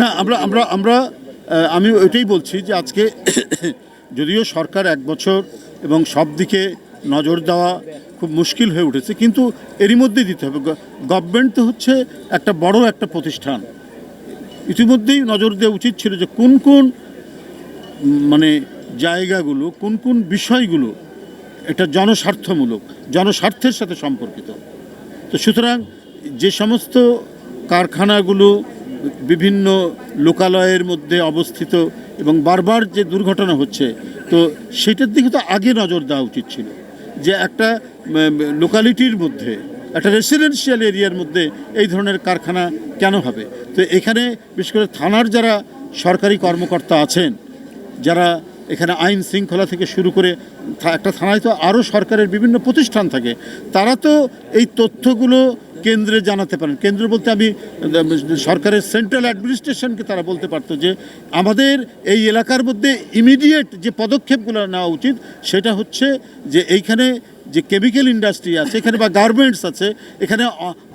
না, আমরা আমরা আমরা আমি ওইটাই বলছি যে আজকে যদিও সরকার এক বছর এবং সব দিকে নজর দেওয়া খুব মুশকিল হয়ে উঠেছে, কিন্তু এরই মধ্যেই দিতে হবে। গভর্নমেন্ট তো হচ্ছে একটা বড় একটা প্রতিষ্ঠান। ইতিমধ্যেই নজর দেওয়া উচিত ছিল যে কোন কোন মানে জায়গাগুলো, কোন কোন বিষয়গুলো এটা জনস্বার্থমূলক, জনস্বার্থের সাথে সম্পর্কিত। তো সুতরাং যে সমস্ত কারখানাগুলো বিভিন্ন লোকালয়ের মধ্যে অবস্থিত এবং বারবার যে দুর্ঘটনা হচ্ছে, তো সেটার দিকে তো আগে নজর দেওয়া উচিত ছিল যে একটা লোকালিটির মধ্যে, একটা রেসিডেন্সিয়াল এরিয়ার মধ্যে এই ধরনের কারখানা কেন হবে? তো এখানে বিশেষ করে থানার যারা সরকারি কর্মকর্তা আছেন, যারা এখানে আইন শৃঙ্খলা থেকে শুরু করে একটা থানায় তো আরও সরকারের বিভিন্ন প্রতিষ্ঠান থাকে, তারা তো এই তথ্যগুলো কেন্দ্রে জানাতে পারেন। কেন্দ্র বলতে আমি, সরকারের সেন্ট্রাল অ্যাডমিনিস্ট্রেশনকে তারা বলতে পারতো যে, আমাদের এই এলাকার মধ্যে ইমিডিয়েট যে পদক্ষেপগুলো নেওয়া উচিত, সেটা হচ্ছে যে এইখানে যে কেমিক্যাল ইন্ডাস্ট্রি আছে, এখানে বা গার্মেন্টস আছে, এখানে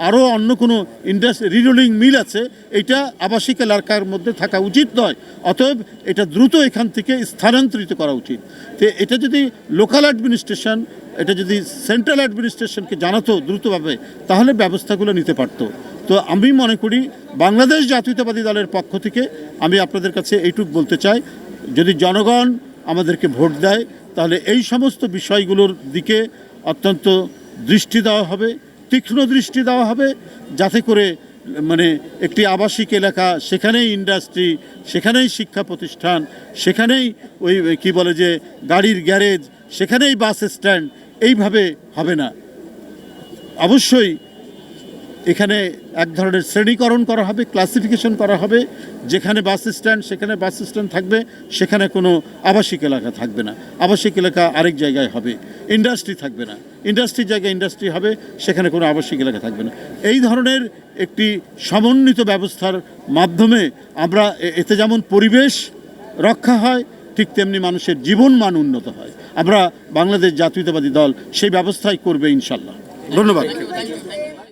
আরও অন্য কোনো ইন্ডাস্ট্রি রিরোলিং মিল আছে, এটা আবাসিক এলাকার মধ্যে থাকা উচিত নয়। অতএব এটা দ্রুত এখান থেকে স্থানান্তরিত করা উচিত। তো এটা যদি লোকাল অ্যাডমিনিস্ট্রেশন এটা যদি সেন্ট্রাল অ্যাডমিনিস্ট্রেশনকে জানাতো দ্রুতভাবে, তাহলে ব্যবস্থাগুলো নিতে পারতো। তো আমি মনে করি বাংলাদেশ জাতীয়তাবাদী দলের পক্ষ থেকে আমি আপনাদের কাছে এইটুক বলতে চাই, যদি জনগণ আমাদেরকে ভোট দেয়, তাহলে এই সমস্ত বিষয়গুলোর দিকে অত্যন্ত দৃষ্টি দেওয়া হবে, তীক্ষ্ণ দৃষ্টি দেওয়া হবে, যাতে করে মানে একটি আবাসিক এলাকা, সেখানেই ইন্ডাস্ট্রি সেখানেই শিক্ষা প্রতিষ্ঠান, সেখানেই ওই, কি বলে যে, গাড়ির গ্যারেজ সেখানেই বাস স্ট্যান্ড এইভাবে হবে না। অবশ্যই এখানে এক ধরনের শ্রেণীকরণ করা হবে ক্লাসিফিকেশন করা হবে। যেখানে বাস স্ট্যান্ড সেখানে বাস স্ট্যান্ড থাকবে, সেখানে কোনো আবাসিক এলাকা থাকবে না। আবাসিক এলাকা আরেক জায়গায় হবে ইন্ডাস্ট্রি থাকবে না। ইন্ডাস্ট্রির জায়গায় ইন্ডাস্ট্রি হবে, সেখানে কোনো আবাসিক এলাকা থাকবে না। এই ধরনের একটি সমন্বিত ব্যবস্থার মাধ্যমে আমরা এতে যেমন পরিবেশ রক্ষা হয়, ঠিক তেমনি মানুষের জীবন মান উন্নত হয়। আমরা বাংলাদেশ জাতীয়তাবাদী দল সেই ব্যবস্থাই করবে ইনশাল্লাহ। ধন্যবাদ।